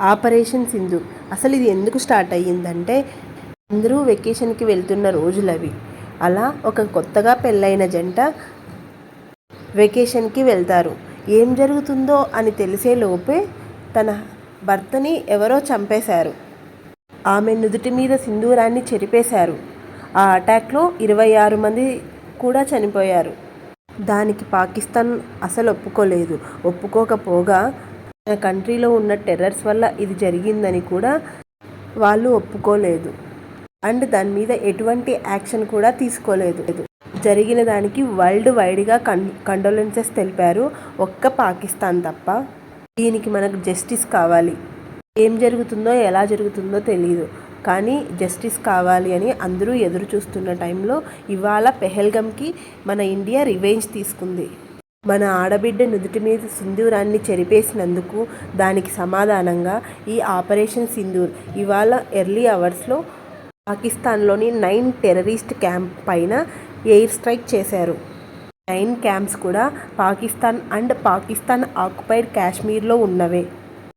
Operation Sindhu. అసలు ఇది ఎందుకు స్టార్ట్ అయ్యిందంటే అందరూ వెకేషన్కి వెళ్తున్న రోజులు అవి అలా ఒక కొత్తగా పెళ్ళైన జంట వెకేషన్కి వెళ్తారు. ఏం జరుగుతుందో అని తెలిసే లోపే తన భర్తని ఎవరో చంపేశారు. ఆమె నుదుటి మీద సింధూరాన్ని చెరిపేశారు. ఆ అటాక్లో ఇరవై ఆరు మంది కూడా చనిపోయారు. దానికి పాకిస్తాన్ అసలు ఒప్పుకోలేదు. ఒప్పుకోకపోగా కంట్రీలో ఉన్న టెర్రర్స్ వల్ల ఇది జరిగిందని కూడా వాళ్ళు ఒప్పుకోలేదు. అండ్ దాని మీద ఎటువంటి యాక్షన్ కూడా తీసుకోలేదు. జరిగిన దానికి వరల్డ్ వైడ్గా కన్ కండోలెన్సెస్ తెలిపారు ఒక్క పాకిస్తాన్ తప్ప. దీనికి మనకు జస్టిస్ కావాలి. ఏం జరుగుతుందో ఎలా జరుగుతుందో తెలియదు కానీ జస్టిస్ కావాలి అని అందరూ ఎదురు చూస్తున్న టైంలో ఇవాళ పెహల్గమ్కి మన ఇండియా రివెంజ్ తీసుకుంది. మన ఆడబిడ్డ నుదుటి మీద సింధూరాన్ని చెరిపేసినందుకు దానికి సమాధానంగా ఈ ఆపరేషన్ సింధూర్ ఇవాళ ఎర్లీ అవర్స్లో పాకిస్తాన్లోని నైన్ టెర్రరిస్ట్ క్యాంప్ పైన ఎయిర్ స్ట్రైక్ చేశారు. నైన్ క్యాంప్స్ కూడా పాకిస్తాన్ అండ్ పాకిస్తాన్ ఆక్యుపైడ్ కాశ్మీర్లో ఉన్నవే.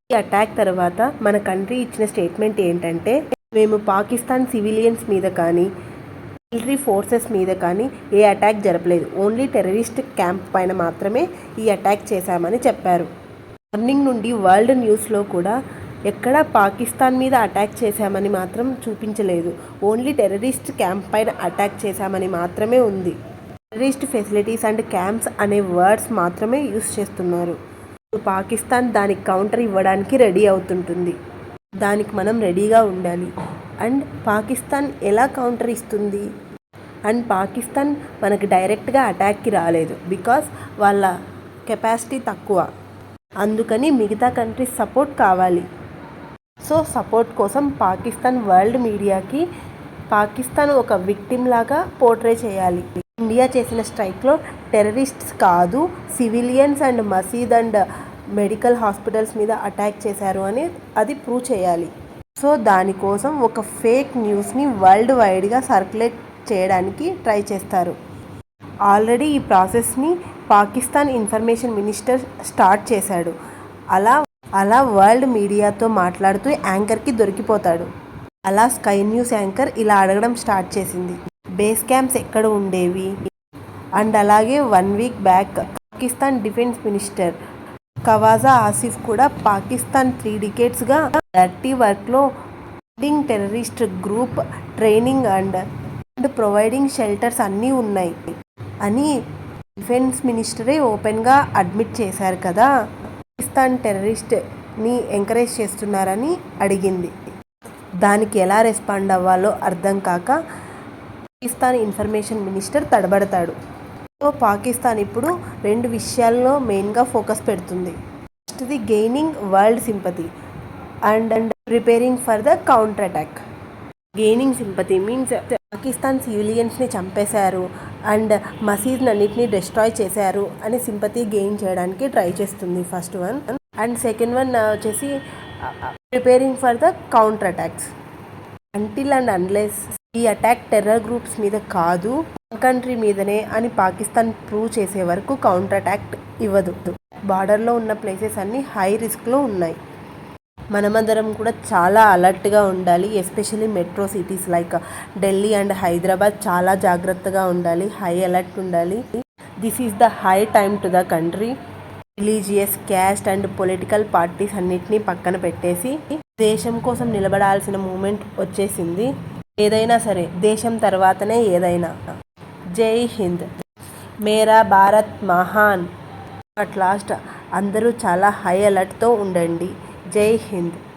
ఈ అటాక్ తర్వాత మన కంట్రీ ఇచ్చిన స్టేట్మెంట్ ఏంటంటే మేము పాకిస్తాన్ సివిలియన్స్ మీద కానీ మిలిటరీ ఫోర్సెస్ మీద కానీ ఏ అటాక్ జరపలేదు. ఓన్లీ టెర్రరిస్ట్ క్యాంప్ పైన మాత్రమే ఈ అటాక్ చేశామని చెప్పారు. మార్నింగ్ నుండి వరల్డ్ న్యూస్లో కూడా ఎక్కడ పాకిస్తాన్ మీద అటాక్ చేశామని మాత్రం చూపించలేదు. ఓన్లీ టెర్రరిస్ట్ క్యాంప్ పైన అటాక్ చేశామని మాత్రమే ఉంది. టెర్రరిస్ట్ ఫెసిలిటీస్ అండ్ క్యాంప్స్ అనే వర్డ్స్ మాత్రమే యూస్ చేస్తున్నారు. పాకిస్తాన్ దానికి కౌంటర్ ఇవ్వడానికి రెడీ అవుతుంటుంది. దానికి మనం రెడీగా ఉండాలి. అండ్ పాకిస్తాన్ ఎలా కౌంటర్ ఇస్తుంది? అండ్ పాకిస్తాన్ మనకు డైరెక్ట్గా అటాక్కి రాలేదు బికాస్ వాళ్ళ కెపాసిటీ తక్కువ. అందుకని మిగతా కంట్రీస్ సపోర్ట్ కావాలి. సో సపోర్ట్ కోసం పాకిస్తాన్ వరల్డ్ మీడియాకి పాకిస్తాన్ ఒక విక్టిమ్ లాగా పోర్ట్రే చేయాలి. ఇండియా చేసిన స్ట్రైక్లో టెర్రరిస్ట్స్ కాదు సివిలియన్స్ అండ్ మసీద్ అండ్ మెడికల్ హాస్పిటల్స్ మీద అటాక్ చేశారు అని అది ప్రూవ్ చేయాలి. సో దానికోసం ఒక ఫేక్ న్యూస్ని వరల్డ్ వైడ్గా సర్క్యులేట్ చేయడానికి ట్రై చేస్తారు. ఆల్రెడీ ఈ ప్రాసెస్ని పాకిస్తాన్ ఇన్ఫర్మేషన్ మినిస్టర్ స్టార్ట్ చేశాడు. అలా అలా వరల్డ్ మీడియాతో మాట్లాడుతూ యాంకర్కి దొరికిపోతాడు. అలా స్కై న్యూస్ యాంకర్ ఇలా అడగడం స్టార్ట్ చేసింది. బేస్ క్యాంప్స్ ఎక్కడ ఉండేవి? అండ్ అలాగే one week back Pakistan defence minister Khawaja Asif కూడా పాకిస్తాన్ త్రీ డికేట్స్గా డర్టీ వర్క్లో leading terrorist group training and and providing shelters అన్నీ ఉన్నాయి. అని డిఫెన్స్ మినిస్టరే ఓపెన్గా అడ్మిట్ చేశారు కదా పాకిస్తాన్ టెర్రరిస్ట్ని ఎంకరేజ్ చేస్తున్నారని అడిగింది. దానికి ఎలా రెస్పాండ్ అవ్వాలో అర్థం కాక పాకిస్తాన్ ఇన్ఫర్మేషన్ మినిస్టర్ తడబడతాడు. సో పాకిస్తాన్ ఇప్పుడు రెండు విషయాల్లో మెయిన్గా ఫోకస్ పెడుతుంది. ఫస్ట్ది gaining world sympathy and and preparing for the counter attack gaining sympathy means Pakistan సివిలియన్స్ని చంపేశారు అండ్ మసీద్ని మసీద్లన్నింటినీ డిస్ట్రాయ్ చేశారు అని సింపతి గెయిన్ చేయడానికి ట్రై చేస్తుంది first one and second one వచ్చేసి preparing for the counter attacks until and unless ఈ attack terror groups మీద కాదు కంట్రీ మీదనే అని పాకిస్తాన్ ప్రూవ్ చేసే వరకు కౌంటర్ అటాక్ ఇవ్వదు. బార్డర్లో ఉన్న ప్లేసెస్ అన్నీ హై రిస్క్లో ఉన్నాయి. మనమందరం కూడా చాలా అలర్ట్గా ఉండాలి especially metro cities like Delhi and Hyderabad చాలా జాగ్రత్తగా ఉండాలి హై అలర్ట్ ఉండాలి. This is the high time to the country religious caste and political parties అన్నిటినీ పక్కన పెట్టేసి దేశం కోసం నిలబడాల్సిన మూమెంట్ వచ్చేసింది. ఏదైనా సరే దేశం తర్వాతనే ఏదైనా. జై హింద్. మేరా భారత్ మహాన్. అట్ లాస్ట్ అందరూ చాలా హై అలర్ట్తో ఉండండి. జై హింద్.